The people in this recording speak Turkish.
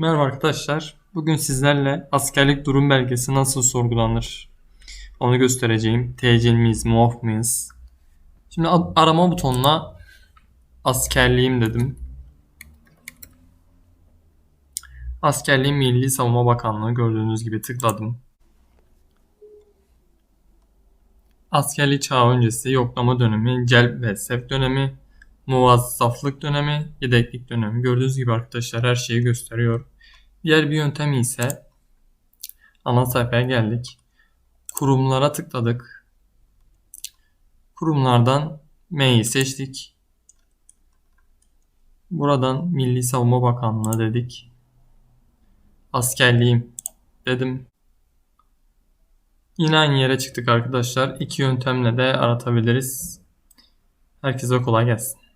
Merhaba arkadaşlar. Bugün sizlerle askerlik durum belgesi nasıl sorgulanır? Onu göstereceğim. TC'l miyiz, muaf mıyız? Şimdi arama butonuna askerliğim dedim. Askerliğim Milli Savunma Bakanlığı gördüğünüz gibi tıkladım. Askerlik çağı öncesi yoklama dönemi, celp ve sevk dönemi, muvazzaflık dönemi, yedeklik dönemi. Gördüğünüz gibi arkadaşlar her şeyi gösteriyor. Diğer bir yöntemi ise ana sayfaya geldik. Kurumlara tıkladık. Kurumlardan M'yi seçtik. Buradan Milli Savunma Bakanlığı dedik. Askerliğim dedim. Yine aynı yere çıktık arkadaşlar. İki yöntemle de aratabiliriz. Herkese kolay gelsin.